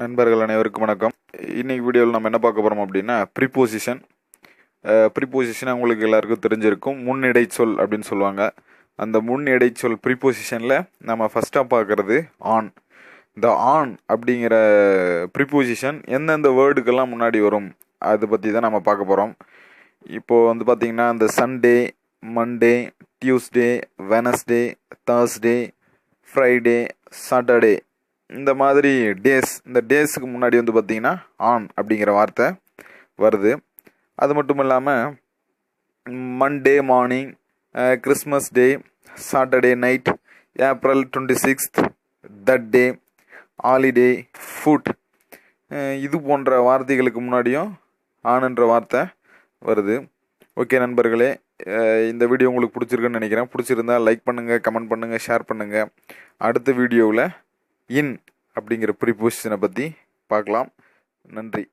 நண்பர்கள் அனைவருக்கும் வணக்கம். இன்னைக்கு வீடியோவில் நம்ம என்ன பார்க்க போகிறோம் அப்படின்னா ப்ரிப்போசிஷன் ப்ரிப்போசிஷன் உங்களுக்கு எல்லாருக்கும் தெரிஞ்சிருக்கும். முன் இடைச்சொல் அப்படின்னு சொல்லுவாங்க. அந்த முன் இடைச்சொல் ப்ரிப்போசிஷனில் நம்ம ஃபஸ்ட்டாக பார்க்குறது ஆன் இந்த ஆன் அப்படிங்கிற ப்ரிப்போசிஷன் எந்தெந்த வேர்டுக்கெல்லாம் முன்னாடி வரும் அதை பற்றி தான் நம்ம பார்க்க போகிறோம் இப்போது வந்து பார்த்திங்கன்னா இந்த Sunday Monday Tuesday Wednesday Thursday Friday Saturday இந்த மாதிரி டேஸ் இந்த டேஸுக்கு முன்னாடி வந்து பார்த்திங்கன்னா ஆன் அப்படிங்கிற வார்த்தை வருது. அது மட்டும் இல்லாமல் Monday morning Christmas day Saturday night April twenty sixth that day holiday food இது போன்ற வார்த்தைகளுக்கு முன்னாடியும் ஆனுன்ற வார்த்தை வருது. ஓகே நண்பர்களே இந்த வீடியோ உங்களுக்கு பிடிச்சிருக்குன்னு நினைக்கிறேன். பிடிச்சிருந்தா லைக் பண்ணுங்கள் கமெண்ட் பண்ணுங்கள் ஷேர் பண்ணுங்கள் அடுத்த வீடியோவில் இன் அப்படிங்கிற ப்ரிபொசிஷனை பற்றி பார்க்கலாம். நன்றி.